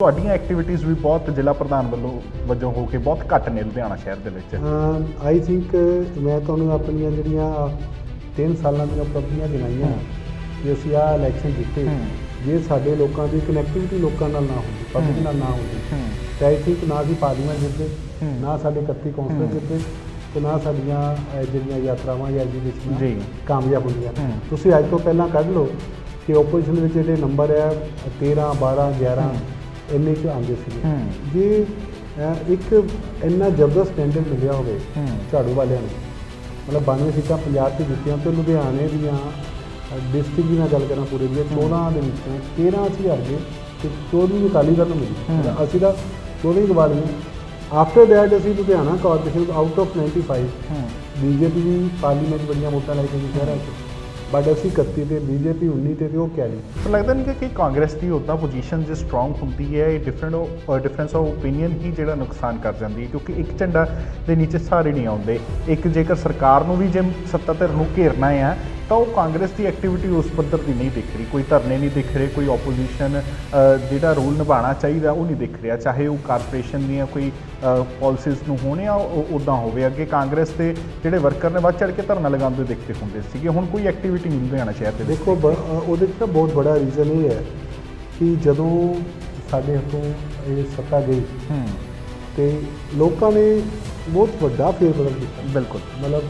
ਤੁਹਾਡੀਆਂ ਐਕਟੀਵਿਟੀਜ਼ ਵੀ ਬਹੁਤ ਜ਼ਿਲ੍ਹਾ ਪ੍ਰਧਾਨ ਵੱਲੋਂ ਵਜੋਂ ਹੋ ਕੇ ਬਹੁਤ ਘੱਟ ਨੇ ਲੁਧਿਆਣਾ ਸ਼ਹਿਰ ਦੇ ਵਿੱਚ ਆਈ ਥਿੰਕ ਮੈਂ ਤੁਹਾਨੂੰ ਆਪਣੀਆਂ ਜਿਹੜੀਆਂ 3 ਸਾਲਾਂ ਦੀਆਂ ਉਪਲਬਧੀਆਂ ਗਿਣਾਈਆਂ ਕਿ ਅਸੀਂ ਆ ਇਲੈਕਸ਼ਨ ਜਿੱਤੇ। ਜੇ ਸਾਡੇ ਲੋਕਾਂ ਦੀ ਕਨੈਕਟੀਵਿਟੀ ਲੋਕਾਂ ਨਾਲ ਨਾ ਹੁੰਦੀ ਪਬਲਿਕ। ਨਾਲ ਨਾ ਹੁੰਦੀ ਹੂੰ ਤਾਂ ਆਈ ਥਿੰਕ ਨਾ ਅਸੀਂ ਪਾਰਲੀਮੈਂਟ ਜਿੱਤੇ। ਨਾ ਸਾਡੇ 31 ਕੌਂਸਲਰ ਹਮ। ਜਿੱਤੇ ਤੇ ਨਾ ਸਾਡੀਆਂ ਜਿਹੜੀਆਂ ਯਾਤਰਾਵਾਂ ਜਾਂ ਐਗਜ਼ੀਬਿਸ਼ਨਾਂ ਜੀ। ਕਾਮਯਾਬ ਹੁੰਦੀਆਂ। ਤੁਸੀਂ ਅੱਜ ਤੋਂ ਪਹਿਲਾਂ ਕੱਢ ਲਓ ਕਿ ਆਪੋਜੀਸ਼ਨ ਵਿੱਚ ਜਿਹੜੇ ਨੰਬਰ ਹੈ 13 12 11 ਇੰਨੇ ਕੁ ਆਉਂਦੇ ਸੀਗੇ। ਹੂੰ। ਜੇ ਇੱਕ ਇੰਨਾ ਜ਼ਬਰਦਸਤ ਸਟੈਂਡਰਡ ਮਿਲਿਆ ਹੋਵੇ ਝਾੜੂ ਵਾਲਿਆਂ ਨੂੰ ਮਤਲਬ 92 ਸੀਟਾਂ ਪੰਜਾਬ 'ਚ ਜਿੱਤੀਆਂ ਤੇ ਲੁਧਿਆਣੇ ਦੀਆਂ ਡਿਸਟ੍ਰਿਕਟ ਦੀ ਮੈਂ ਗੱਲ ਕਰਾਂ ਪੂਰੇ ਦੀ 14 ਦੇ ਵਿੱਚੋਂ 13 ਅਸੀਂ ਹਾਰ ਗਏ ਤੇ 14 ਅਕਾਲੀ ਦਲ ਨੂੰ ਮਿਲੀ। ਅਸੀਂ ਤਾਂ 14 ਹੀ ਗਵਾ ਲਈਆਂ ਆਫਟਰ ਦੈਟ ਅਸੀਂ ਲੁਧਿਆਣਾ ਕਾਰਪੋਰੇਸ਼ਨ ਆਊਟ ਆਫ 95 ਹੂੰ। ਬੀਜੇਪੀ ਦੀ ਪਾਰਲੀਮੈਂਟ ਬੜੀਆਂ ਵੋਟਾਂ ਲੈ ਕੇ ਗਈ ਸ਼ਹਿਰਾਂ 'ਚ। ਬਟ ਅਸੀਂ 31 ਤੇ ਬੀਜੇਪੀ 19 ਤੇ ਤੇ ਉਹ 41 ਤਾਂ ਲੱਗਦਾ ਨਹੀਂ ਕਿ ਕਾਂਗਰਸ ਦੀ ਉਦਾਂ ਪੋਜੀਸ਼ਨ ਜੇ ਸਟਰੋਂਗ ਹੁੰਦੀ ਹੈ ਇਹ ਡਿਫਰੈਂਟ ਡਿਫਰੈਂਸ ਆਫ ਓਪੀਨੀਅਨ ਹੀ ਜਿਹੜਾ ਨੁਕਸਾਨ ਕਰ ਜਾਂਦੀ ਹੈ ਕਿਉਂਕਿ ਇੱਕ ਝੰਡਾ ਦੇ ਨੀਚੇ ਸਾਰੇ ਨਹੀਂ ਆਉਂਦੇ ਇੱਕ ਜੇਕਰ ਸਰਕਾਰ ਨੂੰ ਵੀ ਜੇ ਸੱਤਾ ਧਿਰ ਨੂੰ ਘੇਰਨਾ ਹੈ ਤਾਂ ਉਹ ਕਾਂਗਰਸ ਦੀ ਐਕਟੀਵਿਟੀ ਉਸ ਪੱਧਰ ਦੀ ਨਹੀਂ ਦਿਖ ਰਹੀ। ਕੋਈ ਧਰਨੇ ਨਹੀਂ ਦਿਖ ਰਹੇ ਕੋਈ ਆਪੋਜੀਸ਼ਨ ਜਿਹੜਾ ਰੋਲ ਨਿਭਾਉਣਾ ਚਾਹੀਦਾ ਉਹ ਨਹੀਂ ਦਿਖ ਰਿਹਾ। ਚਾਹੇ ਉਹ ਕਾਰਪੋਰੇਸ਼ਨ ਦੀਆਂ ਕੋਈ ਪਾਲਿਸੀਜ਼ ਨੂੰ ਹੋਣ ਜਾਂ ਉਦਾਂ ਹੋਵੇ। ਅੱਗੇ ਕਾਂਗਰਸ ਦੇ ਜਿਹੜੇ ਵਰਕਰ ਨੇ ਵੱਧ ਚੜ ਕੇ ਧਰਨਾ ਲਗਾਉਂਦੇ ਦੇਖਦੇ ਹੁੰਦੇ ਸੀਗੇ। ਹੁਣ ਕੋਈ ਐਕਟੀਵਿਟੀ ਨਹੀਂ ਲੁਧਿਆਣਾ ਸ਼ਹਿਰ ਦੇ ਵਿੱਚ ਦੇਖੋ ਉਹਦੇ 'ਚ ਤਾਂ ਬਹੁਤ ਬੜਾ ਰੀਜ਼ਨ ਇਹ ਹੈ ਕਿ ਜਦੋਂ ਸਾਡੇ ਹੱਥੋਂ ਇਹ ਸੱਤਾ ਗਈ ਤੇ ਲੋਕਾਂ ਨੇ ਬਹੁਤ ਵੱਡਾ ਫੇਰ ਬਦਲ ਕੀਤਾ ਬਿਲਕੁਲ। ਮਤਲਬ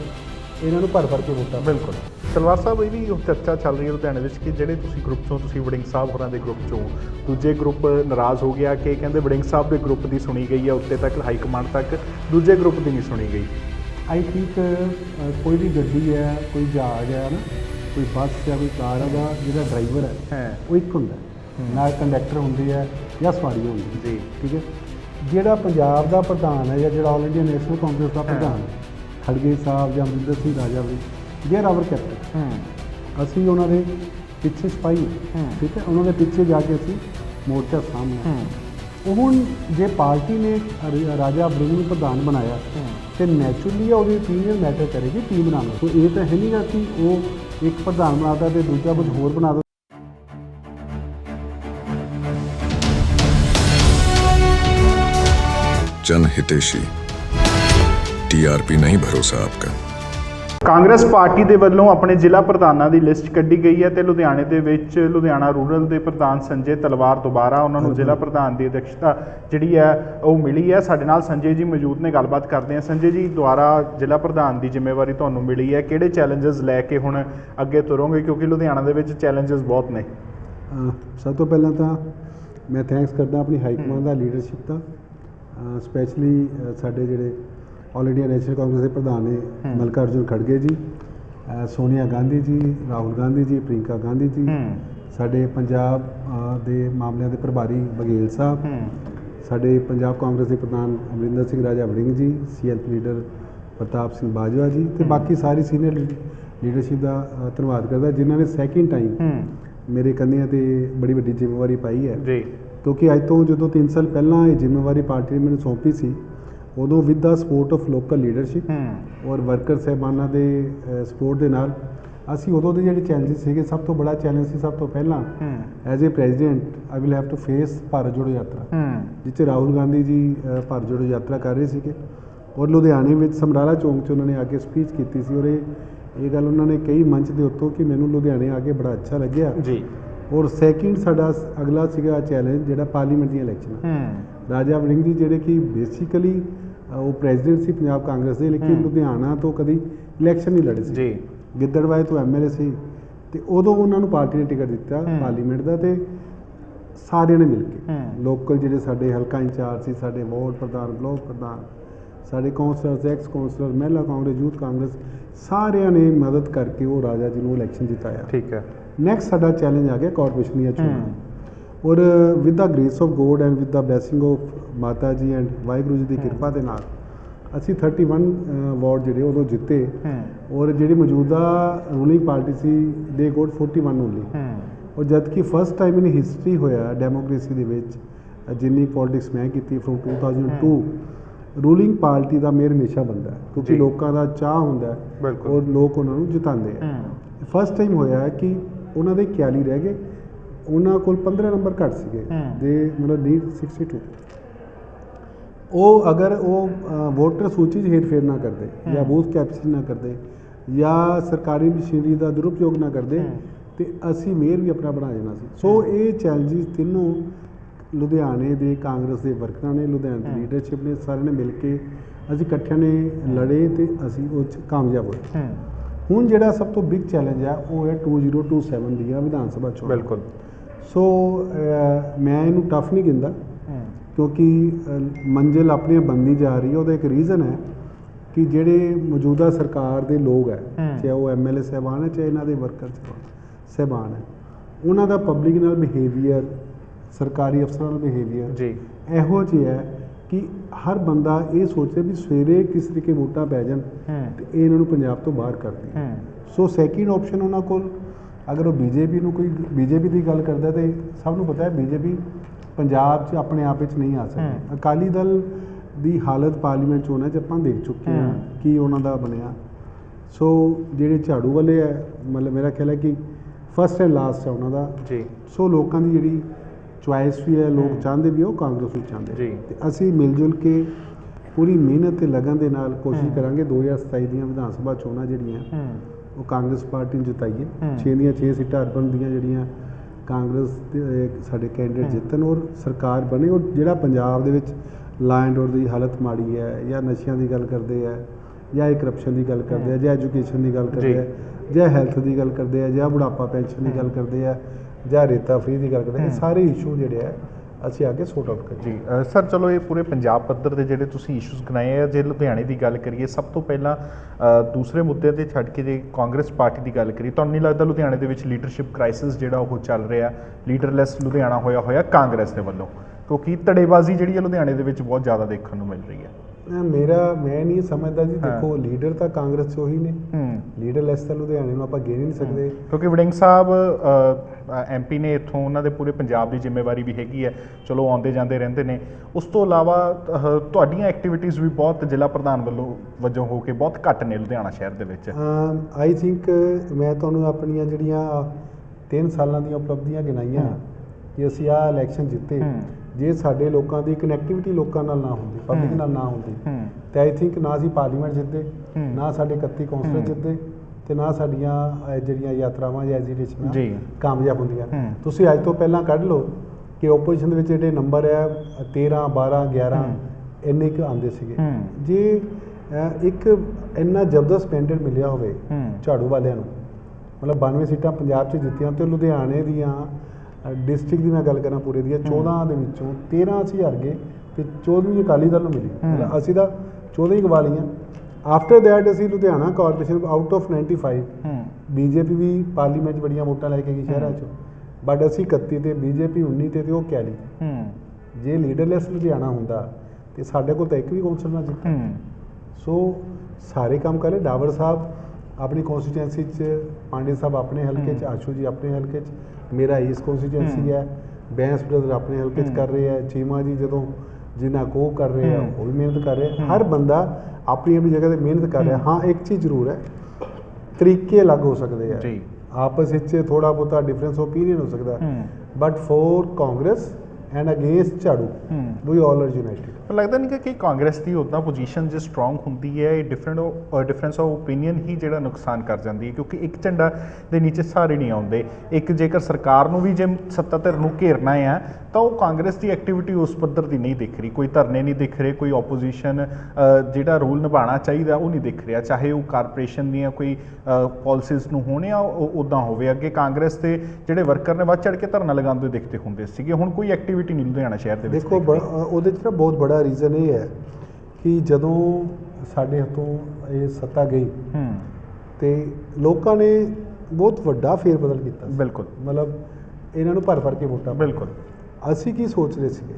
ਇਹਨਾਂ ਨੂੰ ਭਰ ਭਰ ਕੇ ਵੋਟਾਂ ਬਿਲਕੁਲ। ਤਲਵਾਰ ਸਾਹਿਬ ਇਹ ਵੀ ਉਹ ਚਰਚਾ ਚੱਲ ਰਹੀ ਹੈ ਲੁਧਿਆਣੇ ਵਿੱਚ ਕਿ ਜਿਹੜੇ ਤੁਸੀਂ ਗਰੁੱਪ ਚੋਂ ਤੁਸੀਂ ਵੜਿੰਗ ਸਾਹਿਬ ਹੋਰਾਂ ਦੇ ਗਰੁੱਪ ਚੋਂ ਦੂਜੇ ਗਰੁੱਪ ਨਾਰਾਜ਼ ਹੋ ਗਿਆ ਕਿ ਕਹਿੰਦੇ ਵੜਿੰਗ ਸਾਹਿਬ ਦੇ ਗਰੁੱਪ ਦੀ ਸੁਣੀ ਗਈ ਹੈ ਉੱਤੇ ਤੱਕ ਹਾਈ ਕਮਾਂਡ ਤੱਕ ਦੂਜੇ ਗਰੁੱਪ ਦੀ ਨਹੀਂ ਸੁਣੀ ਗਈ। ਆਈ ਥਿੰਕ ਕੋਈ ਵੀ ਗੱਡੀ ਹੈ ਕੋਈ ਜਹਾਜ਼ ਹੈ ਨਾ ਕੋਈ ਬੱਸ ਹੈ ਕੋਈ ਕਾਰ ਹੈ ਦਾ ਜਿਹੜਾ ਡਰਾਈਵਰ ਹੈ ਉਹ ਇੱਕ ਹੁੰਦਾ। ਨਾ ਕੰਡਕਟਰ ਹੁੰਦੀ ਹੈ ਜਾਂ ਸਵਾਰੀ ਹੁੰਦੀ ਹੈ। ਜੀ। ਠੀਕ ਹੈ? ਜਿਹੜਾ ਪੰਜਾਬ ਦਾ ਪ੍ਰਧਾਨ ਹੈ ਜਾਂ ਜਿਹੜਾ ਆਲ ਇੰਡੀਆ ਨੈਸ਼ਨਲ ਕਾਂਗਰਸ ਦਾ। ਪ੍ਰਧਾਨ ਹੈ ਖੜਗੇ ਸਾਹਿਬ ਜਾਂ ਅਮਰਿੰਦਰ ਸਿੰਘ ਰਾਜਾ ਵੀ ਦੇ ਆਰ ਕੈਪਟਨ ਹੂੰ। ਅਸੀਂ ਉਹਨਾਂ ਦੇ ਪਿੱਛੇ ਸਿਪਾਹੀ ਹਾਂ। ਹੂੰ। ਠੀਕ ਹੈ? ਉਹਨਾਂ ਦੇ ਪਿੱਛੇ ਜਾ ਕੇ ਅਸੀਂ ਮੋਰਚਾ ਸਾਹਮਣੇ ਹੂੰ। ਉਹ ਹੁਣ ਜੇ ਪਾਰਟੀ ਨੇ ਰ- ਰਾਜਾ ਬ੍ਰਿੰਗ ਨੂੰ ਪ੍ਰਧਾਨ ਬਣਾਇਆ ਹੂੰ। ਤੇ ਨੈਚੁਰਲੀ ਉਹਦੀ opinion ਮੈਟਰ ਕਰੇਗੀ ਕੀ ਬਣਾਉਣਾ ਸੋ ਇਹ ਤਾਂ ਹੈ ਨਹੀਂ ਗਾ ਕਿ ਉਹ ਇੱਕ ਪ੍ਰਧਾਨ ਬਣਾਦਾ ਤੇ ਦੂਜਾ ਕੁਝ ਹੋਰ ਬਣਾ ਦੋ जन টিআরপি ਨਹੀਂ ਭਰੋਸਾ ਆਪਕਾ। ਕਾਂਗਰਸ ਪਾਰਟੀ ਦੇ ਵੱਲੋਂ ਆਪਣੇ ਜ਼ਿਲ੍ਹਾ ਪ੍ਰਧਾਨਾਂ ਦੀ ਲਿਸਟ ਕੱਢੀ ਗਈ ਹੈ ਤੇ ਲੁਧਿਆਣੇ ਦੇ ਵਿੱਚ ਲੁਧਿਆਣਾ ਰੂਰਲ ਦੇ ਪ੍ਰਧਾਨ ਸੰਜੇ ਤਲਵਾਰ ਦੁਬਾਰਾ ਉਹਨਾਂ ਨੂੰ ਜ਼ਿਲ੍ਹਾ ਪ੍ਰਧਾਨ ਦੀ ਅਧਿਕਸ਼ਤਾ ਜਿਹੜੀ ਹੈ ਉਹ ਮਿਲੀ ਹੈ। ਸਾਡੇ ਨਾਲ ਸੰਜੇ ਜੀ ਮੌਜੂਦ ਨੇ ਗੱਲਬਾਤ ਕਰਦੇ ਹਾਂ। ਸੰਜੇ ਜੀ ਦੁਬਾਰਾ ਜ਼ਿਲ੍ਹਾ ਪ੍ਰਧਾਨ ਦੀ ਜ਼ਿੰਮੇਵਾਰੀ ਤੁਹਾਨੂੰ ਮਿਲੀ ਹੈ। ਕਿਹੜੇ ਚੈਲੰਜਸ ਲੈ ਕੇ ਹੁਣ ਅੱਗੇ ਤੁਰੋਗੇ? ਕਿਉਂਕਿ ਲੁਧਿਆਣਾ ਦੇ ਵਿੱਚ ਚੈਲੰਜਸ ਬਹੁਤ ਨੇ। ਸਭ ਤੋਂ ਪਹਿਲਾਂ ਤਾਂ ਮੈਂ ਥੈਂਕਸ ਕਰਦਾ ਆਪਣੀ ਹਾਈ ਕਮਾਂਡ ਦਾ ਲੀਡਰਸ਼ਿਪ ਦਾ। ਸਪੈਸ਼ਲੀ ਸਾਡੇ ਜਿਹੜੇ ਆਲ ਇੰਡੀਆ ਨੈਸ਼ਨਲ ਕਾਂਗਰਸ ਦੇ ਪ੍ਰਧਾਨ ਨੇ। ਮਲਕਾ ਅਰਜੁਨ ਖੜਗੇ ਜੀ ਸੋਨੀਆ ਗਾਂਧੀ ਜੀ ਰਾਹੁਲ ਗਾਂਧੀ ਜੀ ਪ੍ਰਿੰਕਾ ਗਾਂਧੀ ਜੀ ਸਾਡੇ ਪੰਜਾਬ ਦੇ ਮਾਮਲਿਆਂ ਦੇ ਪ੍ਰਭਾਰੀ ਬਘੇਲ ਸਾਹਿਬ ਸਾਡੇ ਪੰਜਾਬ ਕਾਂਗਰਸ ਦੇ ਪ੍ਰਧਾਨ ਅਮਰਿੰਦਰ ਸਿੰਘ ਰਾਜਾ ਵੜਿੰਗ ਜੀ ਸੀਐਲਪ ਲੀਡਰ ਪ੍ਰਤਾਪ ਸਿੰਘ ਬਾਜਵਾ ਜੀ ਤੇ। ਬਾਕੀ ਸਾਰੀ ਸੀਨੀਅਰ ਲੀਡਰਸ਼ਿਪ ਦਾ ਧੰਨਵਾਦ ਕਰਦਾ ਜਿਨ੍ਹਾਂ ਨੇ ਸੈਕਿੰਡ ਟਾਈਮ ਮੇਰੇ ਕੰਨਿਆਂ ਤੇ ਬੜੀ ਵੱਡੀ ਜ਼ਿੰਮੇਵਾਰੀ ਪਾਈ ਹੈ। ਜੀ। ਕਿਉਂਕਿ ਅੱਜ ਤੋਂ ਜਦੋਂ 3 ਸਾਲ ਪਹਿਲਾਂ ਇਹ ਜ਼ਿੰਮੇਵਾਰੀ ਪਾਰਟੀ ਨੇ ਮੈਨੂੰ ਸੌਂਪੀ ਸੀ ਉਦੋਂ with the support of local leadership ਹੂੰ। ਔਰ ਵਰਕਰ ਸਹਿਬਾਨਾਂ ਦੇ ਸਪੋਰਟ ਦੇ ਨਾਲ ਅਸੀਂ ਉਦੋਂ ਦੇ ਜਿਹੜੇ ਚੈਲੰਜਸ ਸੀਗੇ ਸਭ ਤੋਂ ਬੜਾ ਚੈਲੰਜ ਸੀ ਸਭ ਤੋਂ ਪਹਿਲਾਂ ਹੂੰ। As a president I will have to face Bharat Jodo Yatra. ਹੂੰ। ਜਿੱਥੇ ਰਾਹੁਲ ਗਾਂਧੀ ਜੀ ਭਾਰਤ ਜੋੜੋ ਯਾਤਰਾ ਕਰ ਰਹੇ ਸੀਗੇ ਔਰ ਲੁਧਿਆਣੇ ਵਿੱਚ ਸਮਰਾਲਾ ਚੌਂਕ 'ਚ ਉਹਨਾਂ ਨੇ ਆ ਕੇ ਸਪੀਚ ਕੀਤੀ ਸੀ ਔਰ ਇਹ ਇਹ ਗੱਲ ਉਹਨਾਂ ਨੇ ਕਈ ਮੰਚ ਦੇ ਉੱਤੋਂ ਕਿ ਮੈਨੂੰ ਲੁਧਿਆਣੇ ਆ ਕੇ ਬੜਾ ਅੱਛਾ ਲੱਗਿਆ। ਜੀ। ਔਰ ਸੈਕਿੰਡ ਸਾਡਾ ਅਗਲਾ ਸੀਗਾ ਚੈਲੰਜ ਜਿਹੜਾ ਪਾਰਲੀਮੈਂਟ ਦੀਆਂ ਇਲੈਕਸ਼ਨਾਂ ਹੂੰ। ਰਾਜਾ ਵੜਿੰਗ ਜੀ ਜਿਹੜੇ ਕਿ ਬੇਸਿਕਲੀ ਉਹ ਪ੍ਰੈਜ਼ੀਡੈਂਟ ਸੀ ਪੰਜਾਬ ਕਾਂਗਰਸ ਦੇ ਲੇਕਿਨ। ਲੁਧਿਆਣਾ ਤੋਂ ਕਦੀ ਇਲੈਕਸ਼ਨ ਨਹੀਂ ਲੜੇ ਸੀ। ਜੀ। ਗਿੱਦੜਵਾਏ ਤੋਂ ਐਮਐਲਏ ਸੀ। ਤੇ ਉਦੋਂ ਉਹਨਾਂ ਨੂੰ ਪਾਰਟੀ ਨੇ ਟਿਕਟ ਦਿੱਤਾ। ਪਾਰਲੀਮੈਂਟ ਦਾ ਤੇ ਸਾਰਿਆਂ ਨੇ ਮਿਲ ਕੇ। ਲੋਕਲ ਜਿਹੜੇ ਸਾਡੇ ਹਲਕਾ ਇੰਚਾਰਜ ਸੀ ਸਾਡੇ ਵਾਰਡ ਪ੍ਰਧਾਨ ਬਲਾਕ ਪ੍ਰਧਾਨ ਸਾਡੇ ਕਾਉਂਸਲਰਸ ਐਕਸ ਕਾਉਂਸਲਰ ਮਹਿਲਾ ਕਾਂਗਰਸ ਯੂਥ ਕਾਂਗਰਸ ਸਾਰਿਆਂ ਨੇ ਮਦਦ ਕਰਕੇ ਉਹ ਰਾਜਾ ਜੀ ਨੂੰ ਇਲੈਕਸ਼ਨ ਜਿਤਾਇਆ। ਠੀਕ ਹੈ। ਨੈਕਸਟ ਸਾਡਾ ਚੈਲੰਜ ਆ ਗਿਆ ਕਾਰਪੋਰੇਸ਼ਨ ਦੀਆਂ ਚੋਣਾਂ। ਔਰ with the grace of God and with the blessing of Mata ji and Waheguru ji ਦੀ। ਕਿਰਪਾ ਦੇ ਨਾਲ ਅਸੀਂ 31 ਵਾਰਡ ਜਿਹੜੇ ਉਦੋਂ ਜਿੱਤੇ। ਹੂੰ। ਔਰ ਜਿਹੜੀ ਮੌਜੂਦਾ ਰੂਲਿੰਗ ਪਾਰਟੀ ਸੀ ਦੇ ਗੋਟ 41 ਓਨਲੀ ਹੂੰ। ਔਰ ਜਦ ਕਿ ਫਸਟ ਟਾਈਮ ਇਨ ਹਿਸਟਰੀ ਹੋਇਆ ਡੈਮੋਕ੍ਰੇਸੀ ਦੇ ਵਿੱਚ ਜਿੰਨੀ ਪੋਲਿਟਿਕਸ ਮੈਂ ਕੀਤੀ ਫਰੋਮ 2002 ਰੂਲਿੰਗ ਪਾਰਟੀ ਦਾ ਮੇਅਰ ਹਮੇਸ਼ਾ ਬੰਦਾ ਹੈ ਕਿਉਂਕਿ। ਲੋਕਾਂ ਦਾ ਚਾਹ ਹੁੰਦਾ ਹੈ। ਔਰ ਲੋਕ ਉਹਨਾਂ ਨੂੰ ਜਿਤਾਉਂਦੇ ਆ। ਫਸਟ ਟਾਈਮ ਹੋਇਆ ਕਿ ਉਹਨਾਂ ਦੇ 41 ਰਹਿ ਗਏ। ਉਹਨਾਂ ਕੋਲ 15 ਨੰਬਰ ਘੱਟ ਸੀਗੇ। ਦੇ ਮਤਲਬ ਨੀਡ 62 ਉਹ ਅਗਰ ਉਹ ਵੋਟਰ ਸੂਚੀ 'ਚ ਹੇਰਫੇਰ ਨਾ ਕਰਦੇ ਜਾਂ ਬੂਥ ਕੈਪਚਰਿੰਗ ਨਾ ਕਰਦੇ ਜਾਂ ਸਰਕਾਰੀ ਮਸ਼ੀਨਰੀ ਦਾ ਦੁਰਉਪਯੋਗ ਨਾ ਕਰਦੇ। ਤੇ ਅਸੀਂ ਮੇਅਰ ਵੀ ਆਪਣਾ ਬਣਾ ਜਾਣਾ ਸੀ। ਸੋ ਇਹ ਚੈਲੰਜਸ ਤਿੰਨੋਂ ਲੁਧਿਆਣੇ ਦੇ ਕਾਂਗਰਸ ਦੇ ਵਰਕਰਾਂ ਨੇ ਲੁਧਿਆਣੇ ਦੀ। ਲੀਡਰਸ਼ਿਪ ਨੇ ਸਾਰਿਆਂ ਨੇ ਮਿਲ ਕੇ ਅਸੀਂ ਇਕੱਠਿਆਂ ਨੇ ਲੜੇ ਤੇ ਅਸੀਂ ਉਹ 'ਚ ਕਾਮਯਾਬ ਹੋਏ। ਹੁਣ ਜਿਹੜਾ ਸਭ ਤੋਂ ਬਿਗ ਚੈਲੰਜ ਹੈ ਉਹ ਹੈ 2027 ਦੀਆਂ ਵਿਧਾਨ ਸਭਾ ਚੋਣਾਂ। ਬਿਲਕੁਲ। ਸੋ ਮੈਂ ਇਹਨੂੰ ਟਫ ਨਹੀਂ ਗਿੰਦਾ ਹੂੰ। ਕਿਉਂਕਿ ਮੰਜ਼ਿਲ ਆਪਣੀ ਬੰਦੀ ਜਾ ਰਹੀ ਹੈ। ਉਹਦਾ ਇੱਕ ਰੀਜ਼ਨ ਹੈ ਕਿ ਜਿਹੜੇ ਮੌਜੂਦਾ ਸਰਕਾਰ ਦੇ ਲੋਕ ਹੈ। ਚਾਹੇ ਉਹ ਐਮਐਲਏ ਸਾਹਿਬਾਨ ਹੈ ਚਾਹੇ ਇਹਨਾਂ ਦੇ ਵਰਕਰ ਸਾਹਿਬਾਨ ਹੈ ਉਹਨਾਂ ਦਾ ਪਬਲਿਕ ਨਾਲ ਬਿਹੇਵੀਅਰ ਸਰਕਾਰੀ ਅਫਸਰਾਂ ਨਾਲ ਬਿਹੇਵੀਅਰ ਜੀ। ਇਹੋ ਜਿਹਾ ਹੈ ਕਿ ਹਰ ਬੰਦਾ ਇਹ ਸੋਚਦਾ ਵੀ ਸਵੇਰੇ ਕਿਸ ਤਰੀਕੇ ਵੋਟਾਂ ਪੈ ਜਾਣ ਤੇ ਇਹ ਇਹਨਾਂ ਨੂੰ ਪੰਜਾਬ ਤੋਂ ਬਾਹਰ ਕਰ ਹੂੰ। ਸੋ ਸੈਕਿੰਡ ਆਪਸ਼ਨ ਉਹਨਾਂ ਕੋਲ ਅਗਰ ਉਹ ਬੀਜੇਪੀ ਨੂੰ ਕੋਈ ਬੀਜੇਪੀ ਦੀ ਗੱਲ ਕਰਦਾ ਤੇ ਸਭ ਨੂੰ ਪਤਾ ਹੈ ਬੀਜੇਪੀ ਪੰਜਾਬ 'ਚ ਆਪਣੇ ਆਪ ਵਿੱਚ ਨਹੀਂ ਆ ਸਕਦੀ। ਅਕਾਲੀ ਦਲ ਦੀ ਹਾਲਤ ਪਾਰਲੀਮੈਂਟ ਚੋਣਾਂ 'ਚ ਆਪਾਂ ਦੇਖ ਚੁੱਕੇ ਹਾਂ। ਕੀ ਉਹਨਾਂ ਦਾ ਬਣਿਆ ਸੋ ਜਿਹੜੇ ਝਾੜੂ ਵਾਲੇ ਹੈ ਮਤਲਬ ਮੇਰਾ ਖਿਆਲ ਹੈ ਕਿ ਫਸਟ ਐਂਡ ਲਾਸਟ ਹੈ ਉਹਨਾਂ ਦਾ ਜੀ ਸੋ ਲੋਕਾਂ ਦੀ ਜਿਹੜੀ ਚੁਆਇਸ ਵੀ ਹੈ ਲੋਕ। ਚਾਹੁੰਦੇ ਵੀ ਉਹ ਕਾਂਗਰਸ ਨੂੰ ਚਾਹੁੰਦੇ ਜੀ। ਤੇ ਅਸੀਂ ਮਿਲ ਜੁਲ ਕੇ ਪੂਰੀ ਮਿਹਨਤ ਤੇ ਲਗਨ ਦੇ ਨਾਲ ਕੋਸ਼ਿਸ਼। ਕਰਾਂਗੇ 2027 ਦੀਆਂ ਵਿਧਾਨ ਸਭਾ ਚੋਣਾਂ ਜਿਹੜੀਆਂ ਹੂੰ ਉਹ ਕਾਂਗਰਸ ਪਾਰਟੀ ਨੂੰ ਜਿਤਾਈਏ ਹੂੰ। 6 ਦੀਆਂ 6 ਸੀਟਾਂ ਅਰਬਨ ਦੀਆਂ ਜਿਹੜੀਆਂ ਕਾਂਗਰਸ ਦੇ ਸਾਡੇ ਕੈਂਡੀਡੇਟ। ਜਿੱਤਣ ਔਰ ਸਰਕਾਰ ਬਣੇ ਔਰ ਜਿਹੜਾ ਪੰਜਾਬ ਦੇ ਵਿੱਚ ਲਾ ਐਂਡ ਆਰਡਰ ਦੀ ਹਾਲਤ ਮਾੜੀ ਹੈ ਜਾਂ ਨਸ਼ਿਆਂ ਦੀ ਗੱਲ ਕਰਦੇ ਆ ਜਾਂ ਇਹ ਕਰਪਸ਼ਨ ਦੀ ਗੱਲ ਕਰਦੇ ਆ। ਜਾਂ ਐਜੂਕੇਸ਼ਨ ਦੀ ਗੱਲ। ਕਰਦੇ ਆ ਜਾਂ ਹੈਲਥ ਦੀ ਗੱਲ ਕਰਦੇ ਆ ਜਾਂ ਬੁਢਾਪਾ ਪੈਨਸ਼ਨ ਦੀ। ਗੱਲ ਕਰਦੇ ਆ ਜਾਂ ਰੇਤਾ ਫ੍ਰੀ ਦੀ ਗੱਲ ਕਰਦੇ ਆ ਇਹ। ਸਾਰੇ ਇਸ਼ੂ ਜਿਹੜੇ ਆ ਅਸੀਂ ਅੱਗੇ ਸੋਰਟ ਆਊਟ ਕਰੀਏ। ਜੀ ਸਰ, ਚਲੋ ਇਹ ਪੂਰੇ ਪੰਜਾਬ ਪੱਧਰ ਦੇ ਜਿਹੜੇ ਤੁਸੀਂ ਇਸ਼ੂਜ਼ ਗਨਾਏ ਆ, ਜੇ ਲੁਧਿਆਣੇ ਦੀ ਗੱਲ ਕਰੀਏ, ਸਭ ਤੋਂ ਪਹਿਲਾਂ ਦੂਸਰੇ ਮੁੱਦੇ ਤੇ ਛੱਡ ਕੇ ਜੇ ਕਾਂਗਰਸ ਪਾਰਟੀ ਦੀ ਗੱਲ ਕਰੀਏ, ਤੁਹਾਨੂੰ ਨਹੀਂ ਲੱਗਦਾ ਲੁਧਿਆਣੇ ਦੇ ਵਿੱਚ ਲੀਡਰਸ਼ਿਪ ਕ੍ਰਾਈਸਿਸ ਜਿਹੜਾ ਉਹ ਚੱਲ ਰਿਹਾ ਲੀਡਰਲੈਸ ਲੁਧਿਆਣਾ ਹੋਇਆ ਹੋਇਆ ਕਾਂਗਰਸ ਦੇ ਵੱਲੋਂ? ਕਿਉਂਕਿ ਧੜੇਬਾਜ਼ੀ ਜਿਹੜੀ ਹੈ ਲੁਧਿਆਣੇ ਦੇ ਵਿੱਚ ਬਹੁਤ ਜ਼ਿਆਦਾ ਦੇਖਣ ਨੂੰ ਮਿਲ ਰਹੀ ਹੈ। ਮੇਰਾ ਮੈਂ ਨਹੀਂ ਸਮਝਦਾ ਜੀ ਹਾਂ। ਦੇਖੋ ਲੀਡਰ ਤਾਂ ਕਾਂਗਰਸ 'ਚ ਉਹੀ ਨੇ। ਹੂੰ। ਲੀਡਰ ਲੈਸ ਤਾਂ ਲੁਧਿਆਣੇ ਨੂੰ ਆਪਾਂ ਗੇ ਨਹੀਂ ਸਕਦੇ। ਕਿਉਂਕਿ ਵੜਿੰਗ ਸਾਹਿਬ ਐਮਪੀ ਨੇ ਇੱਥੋਂ ਉਹਨਾਂ ਦੇ ਪੂਰੇ ਪੰਜਾਬ ਦੀ ਜ਼ਿੰਮੇਵਾਰੀ ਵੀ ਹੈਗੀ ਹੈ। ਚਲੋ ਆਉਂਦੇ ਜਾਂਦੇ ਰਹਿੰਦੇ ਨੇ। ਉਸ ਤੋਂ ਇਲਾਵਾ ਤੁਹਾਡੀਆਂ ਐਕਟੀਵਿਟੀਜ਼ ਵੀ ਬਹੁਤ ਜ਼ਿਲ੍ਹਾ ਪ੍ਰਧਾਨ ਵੱਲੋਂ ਵਜੋਂ ਹੋ ਕੇ ਬਹੁਤ ਘੱਟ ਨੇ ਲੁਧਿਆਣਾ ਸ਼ਹਿਰ ਦੇ ਵਿੱਚ। ਆਈ ਥਿੰਕ ਮੈਂ ਤੁਹਾਨੂੰ ਆਪਣੀਆਂ ਜਿਹੜੀਆਂ 3 ਸਾਲਾਂ ਦੀਆਂ ਉਪਲਬਧੀਆਂ ਗਿਣਾਈਆਂ। ਕਿ ਅਸੀਂ ਆਹ ਇਲੈਕਸ਼ਨ ਜਿੱਤੇ। ਜੇ ਸਾਡੇ ਲੋਕਾਂ ਦੀ ਕਨੈਕਟੀਵਿਟੀ ਲੋਕਾਂ ਨਾਲ ਨਾ ਹੁੰਦੀ ਪਬਲਿਕ। ਨਾਲ ਨਾ ਹੁੰਦੀ ਤੇ ਆਈ ਥਿੰਕ ਨਾ ਅਸੀਂ ਪਾਰਲੀਮੈਂਟ ਜਿੱਤੇ। ਨਾ ਸਾਡੇ 31 ਕੌਂਸਲਰ ਹਮ। ਜਿੱਤੇ ਤੇ ਨਾ ਸਾਡੀਆਂ ਜਿਹੜੀਆਂ ਯਾਤਰਾਵਾਂ ਜਾਂ ਐਜੀਟੇਸ਼ਨਾਂ। ਕਾਮਯਾਬ ਹੁੰਦੀਆਂ। ਤੁਸੀਂ ਅੱਜ ਤੋਂ ਪਹਿਲਾਂ ਕੱਢ ਲਓ ਕਿ ਆਪੋਜੀਸ਼ਨ ਦੇ ਵਿੱਚ ਜਿਹੜੇ ਨੰਬਰ ਹੈ 13 12 11 ਹਮ। ਇੰਨੇ ਕੁ ਆਉਂਦੇ ਸੀਗੇ। ਜੇ ਇੱਕ ਇੰਨਾ ਜ਼ਬਰਦਸਤ ਮੈਂਡੇਟ ਮਿਲਿਆ ਹੋਵੇ ਝਾੜੂ ਵਾਲਿਆਂ ਨੂੰ ਮਤਲਬ 92 ਸੀਟਾਂ ਪੰਜਾਬ 'ਚ ਜਿੱਤੀਆਂ ਤੇ ਲੁਧਿਆਣੇ ਦੀਆਂ ਡਿਸਟ੍ਰਿਕਟ ਦੀ ਮੈਂ ਗੱਲ ਕਰਾਂ ਪੂਰੇ ਦੀਆਂ 14 ਦੇ ਵਿੱਚੋਂ 13 ਅਸੀਂ ਹਾਰ ਗਏ ਤੇ 14ਵੀਂ ਅਕਾਲੀ ਦਲ ਨੂੰ ਮਿਲੀ। ਅਸੀਂ ਤਾਂ 14 ਹੀ ਗਵਾ ਲਈਆਂ। ਆਫਟਰ ਦੈਟ ਅਸੀਂ ਲੁਧਿਆਣਾ ਕਾਰਪੋਰੇਸ਼ਨ ਆਊਟ ਆਫ 95 ਹੂੰ। ਬੀਜੇਪੀ ਵੀ ਪਾਰਲੀਮੈਂਟ ਬੜੀਆਂ ਵੋਟਾਂ ਲੈ ਕੇ ਗਈ ਸ਼ਹਿਰਾਂ 'ਚੋਂ। ਬਟ ਅਸੀਂ 31 ਤੇ ਬੀਜੇਪੀ 19 ਤੇ ਤੇ ਉਹ 41 ਹੂੰ। ਜੇ ਲੀਡਰਲੈਸ ਲੁਧਿਆਣਾ ਹੁੰਦਾ ਤੇ ਸਾਡੇ ਕੋਲ ਤਾਂ ਇੱਕ ਵੀ ਕੌਂਸਲ ਨਾ ਜਿੱਤ ਹੂੰ। ਸੋ ਸਾਰੇ ਕੰਮ ਕਰੇ ਡਾਵਰ ਸਾਹਿਬ ਆਪਣੀ ਕਨਸਟੀਟੂਐਂਸੀ ਚ ਪਾਂਡੇ ਸਾਹਿਬ ਆਪਣੇ ਹਲਕੇ ਚ। ਆਸ਼ੂ ਜੀ ਆਪਣੇ ਹਲਕੇ ਚ। ਮੇਰਾ ਇਸ ਕਨਸਟੀਟੂਐਂਸੀ ਹਮ। ਹੈ ਬੈਂਸ ਬ੍ਰਦਰ ਆਪਣੇ ਹਲਕੇ ਚ। ਕਰ ਰਹੇ ਆ ਚੀਮਾ ਜੀ ਜਦੋਂ ਜਿੰਨਾ ਕੋ ਕਰ ਰਹੇ ਆ। ਉਹ ਵੀ ਮਿਹਨਤ ਕਰ ਰਹੇ। ਹਰ ਬੰਦਾ ਆਪਣੀ ਆਪਣੀ ਜਗ੍ਹਾ ਤੇ ਮਿਹਨਤ ਕਰ ਰਿਹਾ। ਹਾਂ ਇੱਕ ਚੀਜ਼ ਜ਼ਰੂਰ ਹੈ ਤਰੀਕੇ ਅਲੱਗ ਹੋ ਸਕਦੇ ਆ ਜੀ ਆਪਸ ਵਿੱਚ ਥੋੜਾ ਬਹੁਤਾ ਡਿਫਰੈਂਸ ਓਪੀਨੀਅਨ ਹੋ ਸਕਦਾ but for Congress and against ਝਾੜੂ ਵੀ ਆਲ ਆਰ ਯੂਨਾਈਟਿਡ ਲੱਗਦਾ ਨਹੀਂ ਕਿ ਕਿ ਕਾਂਗਰਸ ਦੀ ਉਦਾਂ ਪੋਜੀਸ਼ਨ ਜੇ ਸਟਰੋਂਗ ਹੁੰਦੀ ਹੈ ਇਹ ਡਿਫਰੈਂਟ ਡਿਫਰੈਂਸ ਆਫ ਓਪੀਨੀਅਨ ਹੀ ਜਿਹੜਾ ਨੁਕਸਾਨ ਕਰ ਜਾਂਦੀ ਹੈ ਕਿਉਂਕਿ ਇੱਕ ਝੰਡਾ ਦੇ ਨੀਚੇ ਸਾਰੇ ਨਹੀਂ ਆਉਂਦੇ। ਇੱਕ ਜੇਕਰ ਸਰਕਾਰ ਨੂੰ ਵੀ ਜੇ ਸੱਤਾ ਧਿਰ ਨੂੰ ਘੇਰਨਾ ਹੈ ਤਾਂ ਉਹ ਕਾਂਗਰਸ ਦੀ ਐਕਟੀਵਿਟੀ ਉਸ ਪੱਧਰ ਦੀ ਨਹੀਂ ਦਿਖ ਰਹੀ। ਕੋਈ ਧਰਨੇ ਨਹੀਂ ਦਿਖ ਰਹੇ ਕੋਈ ਆਪੋਜੀਸ਼ਨ ਜਿਹੜਾ ਰੋਲ ਨਿਭਾਉਣਾ ਚਾਹੀਦਾ ਉਹ ਨਹੀਂ ਦਿਖ ਰਿਹਾ। ਚਾਹੇ ਉਹ ਕਾਰਪੋਰੇਸ਼ਨ ਦੀਆਂ ਕੋਈ ਪਾਲਿਸੀਜ਼ ਨੂੰ ਹੋਣ ਜਾਂ ਉਦਾਂ ਹੋਵੇ। ਅੱਗੇ ਕਾਂਗਰਸ ਦੇ ਜਿਹੜੇ ਵਰਕਰ ਨੇ ਵੱਧ ਚੜ ਕੇ ਧਰਨਾ ਲਗਾਉਂਦੇ ਦਿਖਦੇ ਹੁੰਦੇ ਸੀਗੇ। ਹੁਣ ਕੋਈ ਐਕਟੀਵਿਟੀ ਨਹੀਂ ਲੁਧਿਆਣਾ ਸ਼ਹਿਰ ਦੇ ਵਿੱਚ ਦੇਖੋ ਉਹਦੇ 'ਚ ਨਾ ਬਹੁਤ ਬੜਾ ਰੀਜ਼ਨ ਇਹ ਹੈ ਕਿ ਜਦੋਂ ਸਾਡੇ ਹੱਥੋਂ ਇਹ ਸੱਤਾ ਗਈ ਹੂੰ। ਤੇ ਲੋਕਾਂ ਨੇ ਬਹੁਤ ਵੱਡਾ ਫੇਰ ਬਦਲ ਕੀਤਾ। ਬਿਲਕੁਲ। ਮਤਲਬ ਇਹਨਾਂ ਨੂੰ ਭਰ ਭਰ ਕੇ ਵੋਟਾਂ। ਬਿਲਕੁਲ। ਅਸੀਂ ਕੀ ਸੋਚ ਰਹੇ ਸੀਗੇ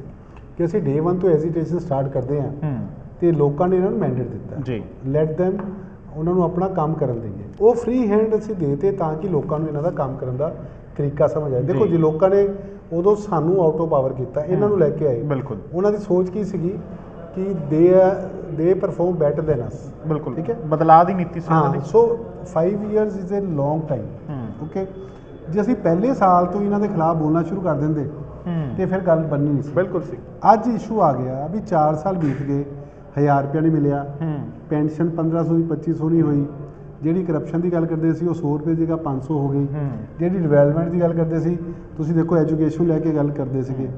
ਕਿ ਅਸੀਂ ਡੇ 1 ਤੋਂ ਐਜੀਟੇਸ਼ਨ ਸਟਾਰਟ ਕਰਦੇ ਹਾਂ ਹੂੰ। ਤੇ ਲੋਕਾਂ ਨੇ ਇਹਨਾਂ ਨੂੰ ਮੈਂਡੇਟ ਦਿੱਤਾ। ਜੀ। ਲੈਟ them ਉਹਨਾਂ ਨੂੰ ਆਪਣਾ ਕੰਮ ਕਰਨ ਦਈਏ। ਉਹ ਫ੍ਰੀ ਹੈਂਡ ਅਸੀਂ ਦੇਤੇ ਤਾਂ ਕਿ ਲੋਕਾਂ ਨੂੰ ਇਹਨਾਂ ਦਾ ਕੰਮ ਕਰਨ ਦਾ ਤਰੀਕਾ ਸਮਝ ਆਏ। ਦੇਖੋ। ਜੇ ਲੋਕਾਂ ਨੇ ਉਦੋਂ ਸਾਨੂੰ ਆਊਟ ਆਫ ਪਾਵਰ ਕੀਤਾ ਇਹਨਾਂ ਨੂੰ ਲੈ ਕੇ ਆਏ। ਬਿਲਕੁਲ। ਉਹਨਾਂ ਦੀ ਸੋਚ ਕੀ ਸੀਗੀ ਕਿ ਦੇ ਦੇ ਪਰਫਾਰਮ ਬੈਟਰ ਦੈਨ ਅਸ ਬਿਲਕੁਲ। ਠੀਕ ਹੈ। ਬਦਲਾਅ ਦੀ ਨੀਤੀ ਸੀ ਉਹਨਾਂ ਦੀ। So 5 years is a long time okay ਜੇ ਅਸੀਂ ਪਹਿਲੇ ਸਾਲ ਤੋਂ ਇਹਨਾਂ ਦੇ ਖਿਲਾਫ ਬੋਲਣਾ ਸ਼ੁਰੂ ਕਰ ਦਿੰਦੇ ਤੇ ਫਿਰ ਗੱਲ ਬਣਨੀ ਨਹੀਂ ਸੀ। ਬਿਲਕੁਲ ਸੀ। ਅੱਜ ਇਸ਼ੂ ਆ ਗਿਆ ਵੀ 4 ਸਾਲ ਬੀਤ ਗਏ 1000 ਰੁਪਇਆ ਨਹੀਂ ਮਿਲਿਆ। ਪੈਨਸ਼ਨ 1500 ਦੀ 2500 ਨਹੀਂ ਹੋਈ। ਜਿਹੜੀ ਕਰਪਸ਼ਨ ਦੀ ਗੱਲ ਕਰਦੇ ਸੀ ਉਹ 100 ਰੁਪਏ ਦੀ ਜਗ੍ਹਾ 500 ਹੋ ਗਈ। ਜਿਹੜੀ ਡਿਵੈਲਪਮੈਂਟ ਦੀ ਗੱਲ ਕਰਦੇ ਸੀ ਤੁਸੀਂ ਦੇਖੋ ਐਜੂਕੇਸ਼ਨ ਲੈ ਕੇ ਗੱਲ ਕਰਦੇ ਸੀਗੇ।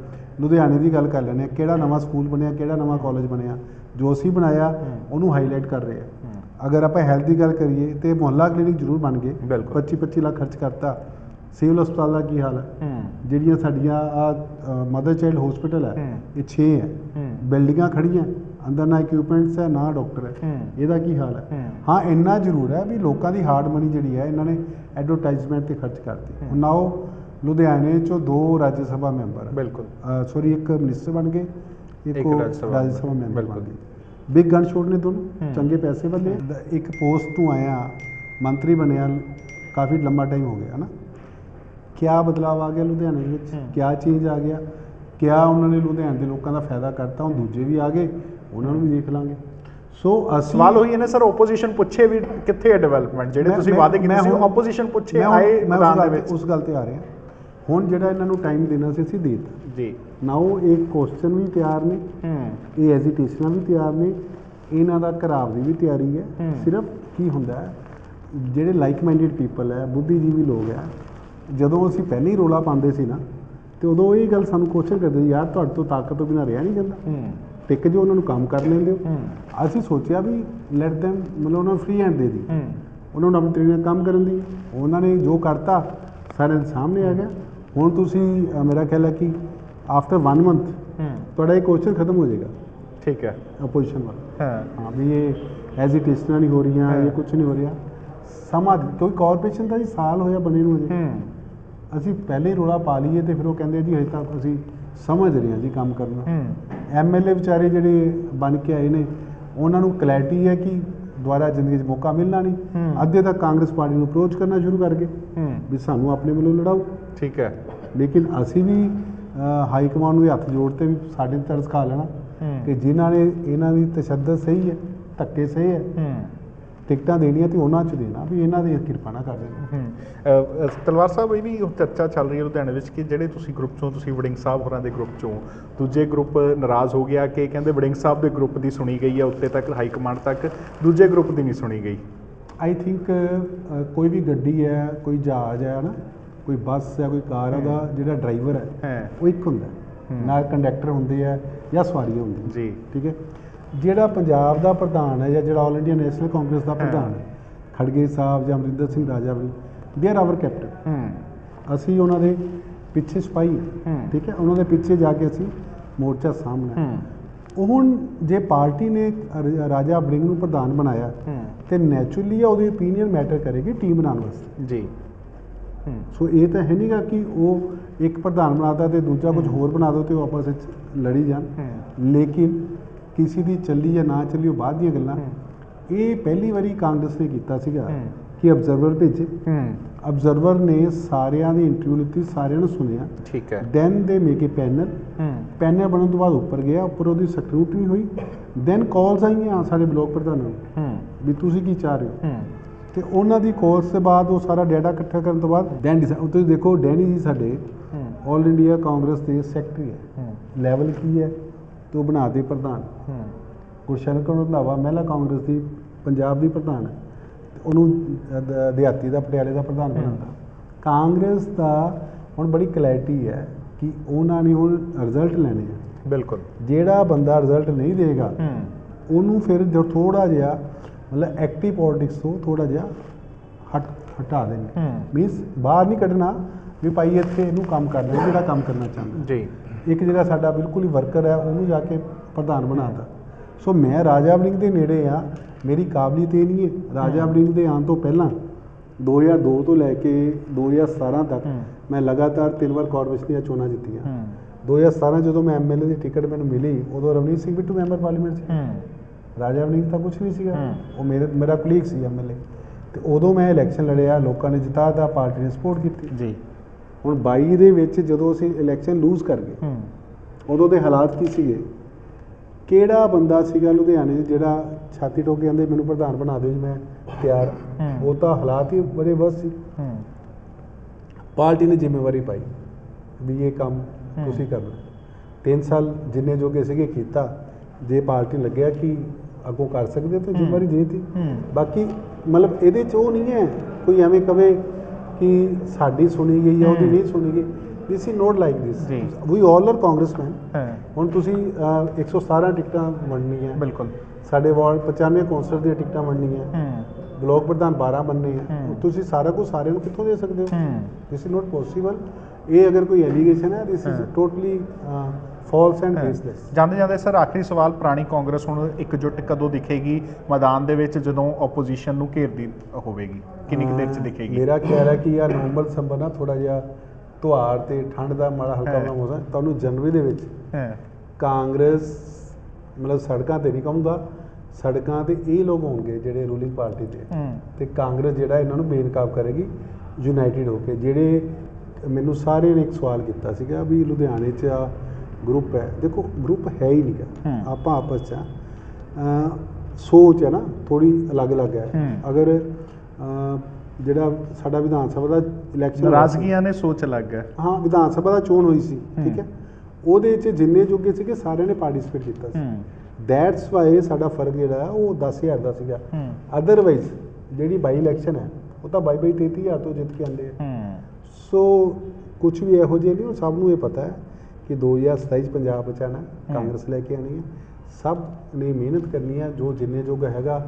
ਲੁਧਿਆਣੇ ਦੀ ਗੱਲ ਕਰ ਹਾਂ ਕਿਹੜਾ ਨਵਾਂ ਸਕੂਲ ਬਣਿਆ ਕਿਹੜਾ ਨਵਾਂ ਕਾਲਜ ਬਣਿਆ। ਜੋ ਅਸੀਂ ਬਣਾਇਆ ਉਹਨੂੰ ਹਾਈਲਾਈਟ ਕਰ ਰਹੇ ਆ। ਅਗਰ ਆਪਾਂ ਹੈਲਥ ਦੀ ਗੱਲ ਕਰੀਏ ਤੇ ਮੁਹੱਲਾ ਕਲੀਨਿਕ ਜ਼ਰੂਰ ਬਣ ਗਏ। ਬਿਲਕੁਲ। 25 25 ਲੱਖ ਖਰਚ ਕਰਤਾ। ਸਿਵਲ ਹਸਪਤਾਲ ਦਾ ਕੀ ਹਾਲ ਹੈ? ਜਿਹੜੀਆਂ ਸਾਡੀਆਂ ਆ ਮਦਰ ਚਾਈਲਡ ਹਸਪੀਟਲ ਹੈ। ਇਹ 6 ਹੈ। ਬਿਲਡਿੰਗਾਂ ਖੜੀਆਂ ਅੰਦਰ ਨਾ ਇਕਵਿਪਮੈਂਟਸ ਹੈ ਨਾ ਡਾਕਟਰ ਹੈ। ਇਹਦਾ ਕੀ ਹਾਲ ਹੈ? ਹੂੰ। ਇੰਨਾ ਜ਼ਰੂਰ ਹੈ ਵੀ ਲੋਕਾਂ ਦੀ ਹਾਰਡ ਮਨੀ ਜਿਹੜੀ ਹੈ ਇਹਨਾਂ ਨੇ ਐਡਵਰਟਾਈਜ਼ਮੈਂਟ ਤੇ ਖਰਚ ਕਰਤੀ। ਹੁਣ ਨਾਓ ਲੁਧਿਆਣੇ ਚੋਂ ਦੋ ਰਾਜ ਸਭਾ ਮੈਂਬਰ ਬਿਲਕੁਲ। ਸੌਰੀ ਇੱਕ ਮਿਨਿਸਟਰ ਬਣ ਗਏ ਇੱਕ ਉਹ ਰਾਜ ਸਭਾ ਮੈਂਬਰ। ਬਿਲਕੁਲ। ਬਿਗ ਗਨ ਸ਼ੋਟ ਨੇ ਦੋਨੋਂ। ਚੰਗੇ ਪੈਸੇ ਵਾਲੇ ਇੱਕ ਪੋਸਟ ਤੋਂ ਆਇਆ ਮੰਤਰੀ ਬਣਿਆ ਕਾਫੀ ਲੰਮਾ ਟਾਈਮ ਹੋ ਗਿਆ ਨਾ ਕਿਆ ਬਦਲਾਅ ਆ ਗਿਆ ਲੁਧਿਆਣੇ ਦੇ ਵਿੱਚ। ਕਿਆ ਚੇਂਜ ਆ ਗਿਆ? ਕਿਆ ਉਹਨਾਂ ਨੇ ਲੁਧਿਆਣੇ ਦੇ ਲੋਕਾਂ ਦਾ ਫਾਇਦਾ ਕਰਤਾ? ਹੁਣ ਦੂਜੇ ਵੀ ਆ ਗਏ ਉਹਨਾਂ ਨੂੰ ਵੀ ਦੇਖ ਲਾਂਗੇ। ਸੋ ਸਵਾਲ ਹੋਈ ਹੈ ਨਾ ਸਰ ਆਪੋਜੀਸ਼ਨ ਪੁੱਛੇ ਵੀ ਕਿੱਥੇ ਹੈ ਡਿਵੈਲਪਮੈਂਟ ਜਿਹੜੇ ਤੁਸੀਂ ਵਾਅਦੇ ਕੀਤੇ ਸੀ ਆਪੋਜੀਸ਼ਨ ਪੁੱਛੇ ਆਏ ਮੈਂ ਉਸ ਮੈਦਾਨ ਦੇ ਵਿੱਚ। ਉਸ ਗੱਲ ਤੇ ਆ ਰਿਹਾ। ਹੁਣ ਜਿਹੜਾ ਇਹਨਾਂ ਨੂੰ ਟਾਈਮ ਦੇਣਾ ਸੀ ਅਸੀਂ ਦੇ ਦਿੱਤਾ। ਜੀ। ਨਾਓ ਇਹ ਕੁਐਸਚਨ ਵੀ ਤਿਆਰ ਨੇ। ਹੂੰ। ਇਹ ਐਜੀਟੇਸ਼ਨਾਂ ਵੀ ਤਿਆਰ ਨੇ। ਇਹਨਾਂ ਦਾ ਘਰਾਵ ਦੀ ਵੀ ਤਿਆਰੀ ਹੈ। ਹੂੰ। ਸਿਰਫ ਕੀ ਹੁੰਦਾ ਹੈ ਜਿਹੜੇ ਲਾਈਕ ਮਾਈਂਡਡ ਪੀਪਲ ਹੈ ਬੁੱਧੀਜੀਵੀ ਲੋਕ ਹੈ ਜਦੋਂ ਅਸੀਂ ਪਹਿਲੇ ਹੀ ਰੋਲਾ ਪਾਉਂਦੇ ਸੀ ਨਾ ਤੇ ਉਦੋਂ ਇਹ ਗੱਲ ਸਾਨੂੰ ਕੁਐਸਚਨ ਕਰਦੇ ਸੀ, ਯਾਰ ਤੁਹਾਡੇ ਤੋਂ ਤਾਕਤ ਤੋਂ ਬਿਨਾਂ ਰਿਹਾ ਨਹੀਂ ਜਾਂਦਾ। ਟਿਕ ਜੋ ਉਹਨਾਂ ਨੂੰ ਕੰਮ ਕਰ ਲੈਂਦੇ ਹੋ। ਅਸੀਂ ਸੋਚਿਆ ਵੀ ਲੈਟ them ਮਤਲਬ ਉਹਨਾਂ ਨੂੰ ਫ੍ਰੀ ਹੈਂਡ ਦੇ ਦੀ ਉਹਨਾਂ ਨੂੰ ਆਪਣੀ ਤਰੀਕੇ ਨਾਲ ਕੰਮ ਕਰਨ ਦੀ ਉਹਨਾਂ ਨੇ ਜੋ ਕਰਤਾ ਸਾਰਿਆਂ ਦੇ ਸਾਹਮਣੇ ਆ ਗਿਆ। ਹੁਣ ਤੁਸੀਂ ਮੇਰਾ ਖਿਆਲ ਹੈ ਕਿ ਆਫਟਰ 1 ਮੰਥ ਤੁਹਾਡਾ ਇਹ ਕੁਐਸਚਨ ਖਤਮ ਹੋ ਜਾਏਗਾ। ਠੀਕ ਹੈ। ਅਪੋਜੀਸ਼ਨ ਵਾਲਾ। ਹਾਂ। ਹਾਂ ਵੀ ਇਹ ਐਜੀਟੇਸ਼ਨਾਂ ਨਹੀਂ ਹੋ ਰਹੀਆਂ। ਇਹ ਕੁਝ ਨਹੀਂ ਹੋ ਰਿਹਾ। ਸਮਾਂ ਕੋਈ ਕਾਰਪੋਰੇਸ਼ਨ ਦਾ ਜੀ ਸਾਲ ਹੋਇਆ ਬਣੇ ਨੂੰ ਅਜੇ। ਅਸੀਂ ਪਹਿਲੇ ਰੋਲਾ ਪਾ ਲਈਏ ਤੇ ਫਿਰ ਉਹ ਕਹਿੰਦੇ ਜੀ ਹਜੇ ਤੱਕ ਅਸੀਂ ਸਮਝ ਰਹੇ ਹਾਂ ਜੀ ਕੰਮ ਕਰਨਾ। ਐਮਐਲਏ ਵਿਚਾਰੇ ਜਿਹੜੇ ਬਣ ਕੇ ਆਏ ਨੇ ਉਹਨਾਂ ਨੂੰ ਕਲੈਰਿਟੀ ਹੈ ਕਿ ਦੁਬਾਰਾ ਜ਼ਿੰਦਗੀ 'ਚ ਮੌਕਾ ਮਿਲਣਾ ਨਹੀਂ। ਅੱਧੇ ਤੱਕ ਕਾਂਗਰਸ ਪਾਰਟੀ ਨੂੰ ਅਪਰੋਚ ਕਰਨਾ ਸ਼ੁਰੂ ਕਰ ਗਏ ਵੀ ਸਾਨੂੰ ਆਪਣੇ ਵੱਲੋਂ ਲੜਾਓ। ਠੀਕ ਹੈ। ਲੇਕਿਨ ਅਸੀਂ ਵੀ ਹਾਈ ਕਮਾਂਡ ਨੂੰ ਹੱਥ ਜੋੜਤੇ ਵੀ ਸਾਡੇ ਤੇ ਤਰਸ ਖਾ ਲੈਣਾ ਕਿ ਜਿਨ੍ਹਾਂ ਨੇ ਇਹਨਾਂ ਦੀ ਤਸ਼ੱਦਦ ਸਹੀ ਹੈ ਧੱਕੇ ਸਹੀ ਹੂੰ। ਟਿਕਟਾਂ ਦੇਣੀਆਂ ਤੇ ਉਹਨਾਂ 'ਚ ਦੇਣਾ ਵੀ ਇਹਨਾਂ ਦੀ ਕਿਰਪਾ ਨਾ ਕਰ ਦੇਣਾ ਤਲਵਾਰ ਸਾਹਿਬ ਇਹ ਵੀ ਚਰਚਾ ਚੱਲ ਰਹੀ ਹੈ ਲੁਧਿਆਣੇ ਵਿੱਚ ਕਿ ਜਿਹੜੇ ਤੁਸੀਂ ਗਰੁੱਪ ਚੋਂ ਤੁਸੀਂ ਵੜਿੰਗ ਸਾਹਿਬ ਹੋਰਾਂ ਦੇ ਗਰੁੱਪ ਚੋਂ ਦੂਜੇ ਗਰੁੱਪ ਨਾਰਾਜ਼ ਹੋ ਗਿਆ ਕਿ ਕਹਿੰਦੇ ਵੜਿੰਗ ਸਾਹਿਬ ਦੇ ਗਰੁੱਪ ਦੀ ਸੁਣੀ ਗਈ ਹੈ ਉੱਤੇ ਤੱਕ ਹਾਈ ਕਮਾਂਡ ਤੱਕ ਦੂਜੇ ਗਰੁੱਪ ਦੀ ਨਹੀਂ ਸੁਣੀ ਗਈ। ਆਈ ਥਿੰਕ ਕੋਈ ਵੀ ਗੱਡੀ ਹੈ ਕੋਈ ਜਹਾਜ਼ ਹੈ ਨਾ ਕੋਈ ਬੱਸ ਹੈ ਕੋਈ ਕਾਰ ਹੈ ਦਾ ਜਿਹੜਾ ਡਰਾਈਵਰ ਹੈ ਉਹ ਇੱਕ ਹੁੰਦਾ। ਨਾ ਕੰਡਕਟਰ ਹੁੰਦੇ ਆ ਜਾਂ ਸਵਾਰੀਆਂ ਹੁੰਦੀਆਂ। ਜੀ। ਠੀਕ ਹੈ? ਜਿਹੜਾ ਪੰਜਾਬ ਦਾ ਪ੍ਰਧਾਨ ਹੈ ਜਾਂ ਜਿਹੜਾ ਆਲ ਇੰਡੀਆ ਨੈਸ਼ਨਲ ਕਾਂਗਰਸ ਦਾ ਪ੍ਰਧਾਨ ਹੈ ਖੜਗੇ ਸਾਹਿਬ ਜਾਂ ਅਮਰਿੰਦਰ ਸਿੰਘ ਰਾਜਾ ਵੀ ਦੇ ਆਰ ਆਵਰ ਕੈਪਟਨ ਅਸੀਂ ਉਹਨਾਂ ਦੇ ਪਿੱਛੇ ਸਿਪਾਹੀ। ਠੀਕ ਹੈ? ਉਹਨਾਂ ਦੇ ਪਿੱਛੇ ਜਾ ਕੇ ਅਸੀਂ ਮੋਰਚਾ ਸਾਹਮਣਾ ਹੁਣ ਜੇ ਪਾਰਟੀ ਨੇ ਰਾਜਾ ਬੜਿੰਗ ਨੂੰ ਪ੍ਰਧਾਨ ਬਣਾਇਆ ਤੇ ਨੈਚੁਰਲੀ ਉਹਦੀ ਓਪੀਨੀਅਨ ਮੈਟਰ ਕਰੇਗੀ ਟੀਮ ਬਣਾਉਣ ਵਾਸਤੇ। ਜੀ। ਸੋ ਇਹ ਤਾਂ ਹੈ ਨਹੀਂਗਾ ਕਿ ਉਹ ਇੱਕ ਪ੍ਰਧਾਨ ਬਣਾਤਾ ਤੇ ਦੂਜਾ ਕੁਝ ਹੋਰ ਬਣਾ ਦੋ ਤੇ ਉਹ ਆਪਸ ਵਿੱਚ ਲੜੀ ਜਾਣ। ਲੇਕਿਨ ਕਿਸੇ ਦੀ ਚੱਲੀ ਜਾਂ ਨਾ ਚੱਲੀ ਉਹ ਬਾਅਦ ਦੀਆਂ ਗੱਲਾਂ। ਇਹ ਪਹਿਲੀ ਵਾਰੀ ਕਾਂਗਰਸ ਨੇ ਕੀਤਾ ਸੀਗਾ। ਕਿ ਅਬਜ਼ਰਵਰ ਭੇਜੇ। ਹੂੰ। ਅਬਜ਼ਰਵਰ ਨੇ ਸਾਰਿਆਂ ਦੀ ਇੰਟਰਵਿਊ ਲਿੱਤੀ ਸਾਰਿਆਂ ਨੂੰ ਸੁਣਿਆ। ਠੀਕ ਹੈ। Then they make a panel ਹੂੰ। ਪੈਨਲ ਬਣਨ ਤੋਂ ਬਾਅਦ ਉੱਪਰ ਗਿਆ ਉੱਪਰ ਉਹਦੀ ਸਕਰੂਟਨੀ ਹੋਈ। ਦੈਨ ਕਾਲਸ ਆਈਆਂ ਸਾਡੇ ਬਲਾਕ ਪ੍ਰਧਾਨਾਂ ਨੂੰ ਹੂੰ। ਵੀ ਤੁਸੀਂ ਕੀ ਚਾਹ ਰਹੇ ਹੋ? ਹੂੰ। ਤੇ ਉਹਨਾਂ ਦੀ ਕਾਲਸ ਤੋਂ ਬਾਅਦ ਉਹ ਸਾਰਾ ਡਾਟਾ ਇਕੱਠਾ ਕਰਨ ਤੋਂ ਬਾਅਦ ਦੈਨ ਤੁਸੀਂ ਦੇਖੋ ਡੈਨੀ ਜੀ ਸਾਡੇ ਹੂੰ। ਆਲ ਇੰਡੀਆ ਕਾਂਗਰਸ ਦੇ ਸੈਕਟਰੀ ਹੈ। ਹੂੰ। ਲੈਵਲ ਕੀ ਹੈ? ਤੇ ਉਹ ਬਣਾ ਦੇ ਪ੍ਰਧਾਨ। ਹੂੰ। ਗੁਰਸ਼ਰਨ ਕੌਰ ਰੰਧਾਵਾ ਮਹਿਲਾ ਕਾਂਗਰਸ ਦੀ ਪੰਜਾਬ ਦੀ ਪ੍ਰਧਾਨ ਹੈ। ਉਹਨੂੰ ਦਿਹਾਤੀ ਦਾ ਪਟਿਆਲੇ ਦਾ ਪ੍ਰਧਾਨ ਬਣਾਉਂਦਾ। ਕਾਂਗਰਸ ਦਾ ਹੁਣ ਬੜੀ ਕਲੈਰਿਟੀ ਹੈ ਕਿ ਉਹਨਾਂ ਨੇ ਹੁਣ ਰਿਜ਼ਲਟ ਲੈਣੇ ਆ। ਬਿਲਕੁਲ। ਜਿਹੜਾ ਬੰਦਾ ਰਿਜ਼ਲਟ ਨਹੀਂ ਦੇਗਾ ਉਹਨੂੰ ਫਿਰ ਜੋ ਥੋੜਾ ਜਿਹਾ ਮਤਲਬ ਐਕਟਿਵ ਪੋਲਿਟਿਕਸ ਤੋਂ ਥੋੜਾ ਜਿਹਾ ਹਟ ਹਟਾ ਦੇਣਗੇ। ਮੀਨਸ ਬਾਹਰ ਨਹੀਂ ਕੱਢਣਾ ਵੀ ਭਾਈ ਇੱਥੇ ਇਹਨੂੰ ਕੰਮ ਕਰਨਾ ਜਿਹੜਾ ਕੰਮ ਕਰਨਾ ਚਾਹੁੰਦਾ। ਜੀ। ਇੱਕ ਜਿਹੜਾ ਸਾਡਾ ਬਿਲਕੁਲ ਹੀ ਵਰਕਰ ਹੈ ਉਹਨੂੰ ਜਾ ਕੇ ਪ੍ਰਧਾਨ ਬਣਾਤਾ ਸੋ ਮੈਂ ਰਾਜਾ ਵੜਿੰਗ ਦੇ ਨੇੜੇ ਆ ਮੇਰੀ ਕਾਬਲੀਅਤ ਇਹ ਨਹੀਂ ਹੈ। ਰਾਜਾ ਵੜਿੰਗ ਦੇ ਆਉਣ ਤੋਂ ਪਹਿਲਾਂ 2002 ਤੋਂ ਲੈ ਕੇ 2017 ਤੱਕ। ਮੈਂ ਲਗਾਤਾਰ ਤਿੰਨ ਵਾਰ ਕਾਰਪੋਰੇਸ਼ਨ ਦੀਆਂ ਚੋਣਾਂ ਜਿੱਤੀਆਂ। ਹੂੰ। 2017 ਜਦੋਂ ਮੈਂ ਐਮਐਲਏ ਦੀ ਟਿਕਟ ਮੈਨੂੰ ਮਿਲੀ ਉਦੋਂ ਰਵਨੀਤ ਸਿੰਘ ਬਿੱਟੂ ਮੈਂਬਰ ਪਾਰਲੀਮੈਂਟ ਸੀ। ਰਾਜਾ ਵੜਿੰਗ ਤਾਂ ਕੁਝ ਨਹੀਂ ਸੀਗਾ। ਉਹ ਮੇਰੇ ਮੇਰਾ ਕੁਲੀਗ ਸੀ ਐਮਐਲਏ ਤੇ ਉਦੋਂ ਮੈਂ ਇਲੈਕਸ਼ਨ ਲੜਿਆ ਲੋਕਾਂ ਨੇ ਜਿਤਾਤਾ ਪਾਰਟੀ ਨੇ ਸਪੋਰਟ ਕੀਤੀ। ਜੀ। ਹੁਣ 22 ਦੇ ਵਿੱਚ ਜਦੋਂ ਅਸੀਂ ਇਲੈਕਸ਼ਨ ਲੂਜ਼ ਕਰ ਗਏ ਹੂੰ। ਉਦੋਂ ਦੇ ਹਾਲਾਤ ਕੀ ਸੀਗੇ? ਕਿਹੜਾ ਬੰਦਾ ਸੀਗਾ ਲੁਧਿਆਣੇ ਜਿਹੜਾ ਛਾਤੀ ਠੋਕ ਕੇ ਕਹਿੰਦੇ ਮੈਨੂੰ ਪ੍ਰਧਾਨ ਬਣਾ ਦਿਓ ਜੀ ਮੈਂ ਤਿਆਰ। ਉਹ ਤਾਂ ਹਾਲਾਤ ਹੀ ਬੜੇ ਵਸ ਸੀ। ਹੂੰ। ਪਾਰਟੀ ਨੇ ਜ਼ਿੰਮੇਵਾਰੀ ਪਾਈ ਵੀ ਇਹ ਕੰਮ ਤੁਸੀਂ ਕਰਨਾ। ਤਿੰਨ ਸਾਲ ਜਿੰਨੇ ਜੋਗੇ ਸੀਗੇ ਕੀਤਾ। ਜੇ ਪਾਰਟੀ ਲੱਗਿਆ ਕਿ ਅੱਗੋਂ ਕਰ ਸਕਦੇ ਤਾਂ ਜ਼ਿੰਮੇਵਾਰੀ ਦਿੱਤੀ। ਬਾਕੀ ਮਤਲਬ ਇਹਦੇ ਚ ਉਹ ਨਹੀਂ ਹੈ ਕੋਈ ਐਵੇਂ ਕਵੇ ਕਿ ਸਾਡੀ ਸੁਣੀ ਗਈ ਜਾਂ ਉਹਦੀ ਨਹੀਂ ਸੁਣੀ ਗਈ ਦਿਸ ਇਜ਼ ਨੋਟ ਲਾਈਕ ਜੀ। ਵੀ ਆਲ ਆਰ ਕਾਂਗਰਸਮੈਨ ਹਾਂ। ਹੁਣ ਤੁਸੀਂ ਅਹ, 117 ਟਿਕਟਾਂ ਵੰਡਣੀਆਂ। ਬਿਲਕੁਲ। ਸਾਡੇ ਵਾਰਡ 95 ਕੌਂਸਲਰ ਦੀਆਂ ਟਿਕਟਾਂ ਵੰਡਣੀਆਂ। ਹੂੰ। ਬਲਾਕ ਪ੍ਰਧਾਨ 12 ਬੰਨੇ ਆ। ਹੂੰ। ਤੁਸੀਂ ਸਾਰਾ ਕੁਝ ਸਾਰਿਆਂ ਨੂੰ ਕਿੱਥੋਂ ਦੇ ਸਕਦੇ ਹੋ? ਹੂੰ। ਦਿਸ ਇਜ਼ ਨਾਟ ਪੋਸੀਬਲ ਇਹ ਅਗਰ ਕੋਈ ਐਲੀਗੇਸ਼ਨ ਹੈ ਦਿਸ ਇਜ਼ ਹਾਂ। ਟੋਟਲੀ ਫਾਲਸ ਐਂਡ ਬੇਸਲੈਸ ਜਾਂਦੇ ਜਾਂਦੇ ਸਰ ਆਖਰੀ ਸਵਾਲ ਪੁਰਾਣੀ ਕਾਂਗਰਸ ਹੁਣ ਇਕਜੁੱਟ ਕਦੋਂ ਦਿਖੇਗੀ? ਮੈਦਾਨ ਦੇ ਵਿੱਚ ਜਦੋਂ ਆਪੋਜੀਸ਼ਨ ਨੂੰ ਘੇਰਦੀ ਹੋਵੇਗੀ। ਕਿੰਨੀ ਕੁ ਦੇਰ ਚ ਦਿਖੇਗੀ? ਮੇਰਾ ਖਿਆਲ ਹੈ ਕਿ ਆ ਨਵੰਬਰ ਦਸੰਬਰ ਨਾ ਥੋੜਾ ਜਿਹਾ ਤਿਉਹਾਰ ਤੇ ਠੰਡ ਦਾ ਮਾੜਾ ਹਲਕਾ ਹਾਂ। ਜਿਹਾ ਮੌਸਮ ਤੁਹਾਨੂੰ ਜਨਵਰੀ ਦੇ ਵਿੱਚ ਹਾਂ। ਕਾਂਗਰਸ ਮਤਲਬ ਸੜਕਾਂ ਤੇ ਨਹੀਂ ਕਹੂੰਗਾ ਸੜਕਾਂ ਤੇ ਇਹ ਲੋਕ ਹੋਣਗੇ ਜਿਹੜੇ ਰੂਲਿੰਗ ਪਾਰਟੀ ਦੇ ਤੇ ਕਾਂਗਰਸ ਜਿਹੜਾ ਇਹਨਾਂ ਨੂੰ ਬੇਨਕਾਬ ਕਰੇਗੀ ਯੂਨਾਈਟਿਡ ਹੋ ਕੇ। ਜਿਹੜੇ ਮੈਨੂੰ ਸਾਰਿਆਂ ਨੇ ਇੱਕ ਸਵਾਲ ਕੀਤਾ ਸੀਗਾ ਵੀ ਲੁਧਿਆਣੇ 'ਚ ਆ ਗਰੁੱਪ ਹੈ। ਦੇਖੋ ਗਰੁੱਪ ਹੈ ਹੀ ਨਹੀਂਗਾ ਹੂੰ। ਆਪਾਂ ਆਪਸ 'ਚ ਆ। ਅਹ ਸੋਚ ਹੈ ਨਾ ਥੋੜੀ ਅਲੱਗ-ਅਲੱਗ ਹੈ। ਹੂੰ। ਅਗਰ ਜਿਹੜਾ ਸਾਡਾ ਵਿਧਾਨ ਸਭਾ ਦਾ ਇਲੈਕਸ਼ਨ ਨਾਰਾਜ਼ਗੀਆਂ ਨੇ ਸੋਚ ਅਲੱਗ ਹੈ। ਹਾਂ ਵਿਧਾਨ ਸਭਾ ਦਾ ਚੋਣ ਹੋਈ ਸੀ ਠੀਕ ਹੂੰ। ਉਹਦੇ 'ਚ ਜਿੰਨੇ ਜੋਗੇ ਸੀਗੇ ਸਾਰਿਆਂ ਨੇ ਪਾਰਟਿਸਿਪੇਟ ਕੀਤਾ ਸੀ। ਦੈਟਸ ਵਾਈ ਸਾਡਾ ਫ਼ਰਕ ਜਿਹੜਾ ਉਹ 10000 ਦਾ ਸੀਗਾ। ਅਦਰਵਾਈਜ਼ ਜਿਹੜੀ ਬਾਈ ਇਲੈਕਸ਼ਨ ਹੈ ਉਹ ਤਾਂ ਬਾਈ ਬਾਈ 33000 ਤੋਂ ਜਿੱਤ ਕੇ ਆਉਂਦੇ ਆ ਸੋ ਕੁਝ ਵੀ ਇਹੋ ਜਿਹੇ ਨਹੀਂ ਉਹ ਸਭ ਨੂੰ ਇਹ ਪਤਾ ਹੈ। ਕਿ 2027 ਚ ਪੰਜਾਬ ਬਚਾਣਾ ਕਾਂਗਰਸ ਲੈ ਕੇ ਆਣੀ ਹੈ। ਸਭ ਨੇ ਮਿਹਨਤ ਕਰਨੀ ਹੈ ਜੋ ਜਿੰਨੇ ਜੋਗਾ ਹੈਗਾ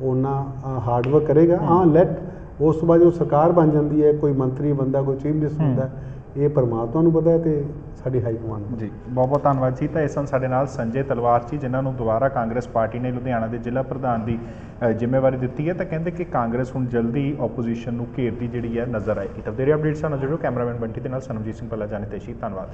ਉਹਨਾਂ ਹਾਰਡ ਵਰਕ ਕਰੇਗਾ। ਹਾਂ। ਲੈਟ ਉਸ ਤੋਂ ਬਾਅਦ ਜੋ ਸਰਕਾਰ ਬਣ ਜਾਂਦੀ ਹੈ ਕੋਈ ਮੰਤਰੀ ਬੰਦਾ ਕੋਈ ਚੀਫ ਮਿਨਿਸਟਰ। ਹੁੰਦਾ ਇਹ ਪਰਮਾਤਮਾ ਨੂੰ ਪਤਾ ਹੈ ਤੇ ਸਾਡੀ ਹਾਈ ਕਮਾਂਡ ਜੀ ਬਹੁਤ ਬਹੁਤ ਧੰਨਵਾਦ ਜੀ। ਤਾਂ ਇਸ ਸਨ ਸਾਡੇ ਨਾਲ ਸੰਜੇ ਤਲਵਾਰ ਜੀ ਜਿਨ੍ਹਾਂ ਨੂੰ ਦੁਬਾਰਾ ਕਾਂਗਰਸ ਪਾਰਟੀ ਨੇ ਲੁਧਿਆਣਾ ਦੇ ਜ਼ਿਲ੍ਹਾ ਪ੍ਰਧਾਨ ਦੀ ਜ਼ਿੰਮੇਵਾਰੀ ਦਿੱਤੀ ਹੈ ਤਾਂ ਕਹਿੰਦੇ ਕਿ ਕਾਂਗਰਸ ਹੁਣ ਜਲਦੀ ਆਪੋਜੀਸ਼ਨ ਨੂੰ ਘੇਰਦੀ ਜਿਹੜੀ ਹੈ ਨਜ਼ਰ ਆਏਗੀ। ਤਾਂ ਵਧੇਰੇ ਅਪਡੇਟਸ ਨਾਲ ਜੁੜੋ ਕੈਮਰਾਮੈਨ ਬੰਟੀ ਦੇ ਨਾਲ ਸਨਮਜੀਤ ਸਿੰਘ ਪੱਲਾ ਜਾਣੇ ਤੇ ਧੰਨਵਾਦ।